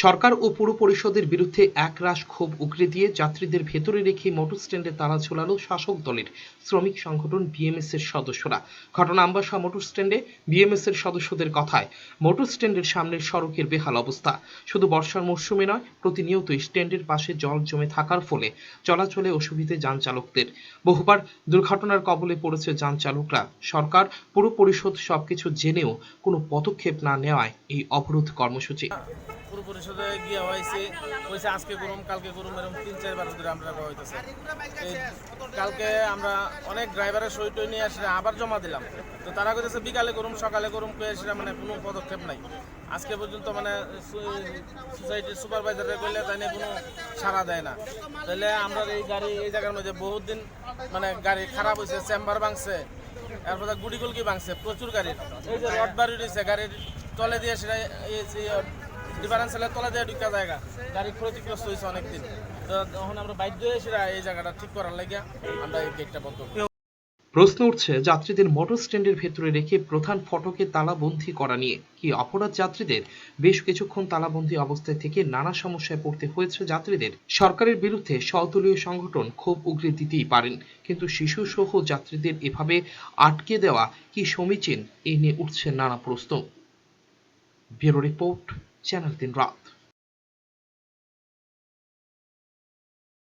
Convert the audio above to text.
সরকার ও পুর পরিষদের বিরুদ্ধে একরাশ ক্ষোভ উগরে দিয়ে যাত্রীদের ভেতরে রেখে মোটর স্ট্যান্ডে তালা ঝোলালো শাসক দলের শ্রমিক সংগঠন বিএমএস এর সদস্যরা। ঘটনা আম্বাসা মোটর স্ট্যান্ডে বিএমএস এর সদস্যদের কথায় মোটর স্ট্যান্ডের সামনের সড়কের বেহাল অবস্থা। শুধু বর্ষার মরশুমে নয়, প্রতিনিয়তই স্ট্যান্ডের পাশে জল জমে থাকার ফলে চলাচলে অসুবিধে যান চালকদের। বহুবার দুর্ঘটনার কবলে পড়েছে যান চালকরা। সরকার, পুর পরিষদ সবকিছু জেনেও কোনো পদক্ষেপ না নেওয়ায় এই অবরোধ কর্মসূচি। পুরো পরিষদে গিয়ে হয়েছে কইছে আজকে করুম কালকে করুম এরকম তিন, চারবার ধরে আমরা হইতেছে। কালকে আমরা অনেক ড্রাইভারের সই নিয়ে আসলে আবার জমা দিলাম। তো তারা কইতেছে, বিকালে করুম সকালে করুম কয়ে সেটা মানে কোনো পদক্ষেপ নাই। আজকে পর্যন্ত মানে সোসাইটির সুপারভাইজারে করলে তাই নিয়ে কোনো সাড়া দেয় না। তাহলে আমরা এই গাড়ি, এই জায়গার মধ্যে বহুত দিন মানে গাড়ি খারাপ হয়েছে চেম্বার ভাঙছে, এরপরে গুড়ি গুলকি ভাঙছে, প্রচুর গাড়ির এই যে রড বাড়ি রয়েছে, গাড়ির তলে দিয়ে সেটা ডিফারেন্সিয়ালের তলে দিয়ে ঢুকা জায়গা। গাড়ি ক্ষতিগ্রস্ত হয়েছে অনেকদিন। তো তখন আমরা বাধ্য হয়ে এই জায়গাটা ঠিক করার লাগে আমরা এই গেটটা বন্ধ প্রশ্ন উঠছে, যাত্রীদের মোটর স্ট্যান্ডের ভেতরে রেখে প্রধান ফটকে তালাবন্ধি করা নিয়ে। কি অপরাধ যাত্রীদের? বেশ কিছুক্ষণ তালাবন্ধি অবস্থায় থেকে নানা সমস্যায় পড়তে হয়েছে যাত্রীদের। সরকারের বিরুদ্ধে সদলীয় সংগঠন ক্ষোভ উগরে দিতেই পারেন। কিন্তু শিশু সহ যাত্রীদের এভাবে আটকে দেওয়া কি সমীচীন? এ নিয়ে উঠছে নানা প্রশ্ন। Bureau report. channel tin rot.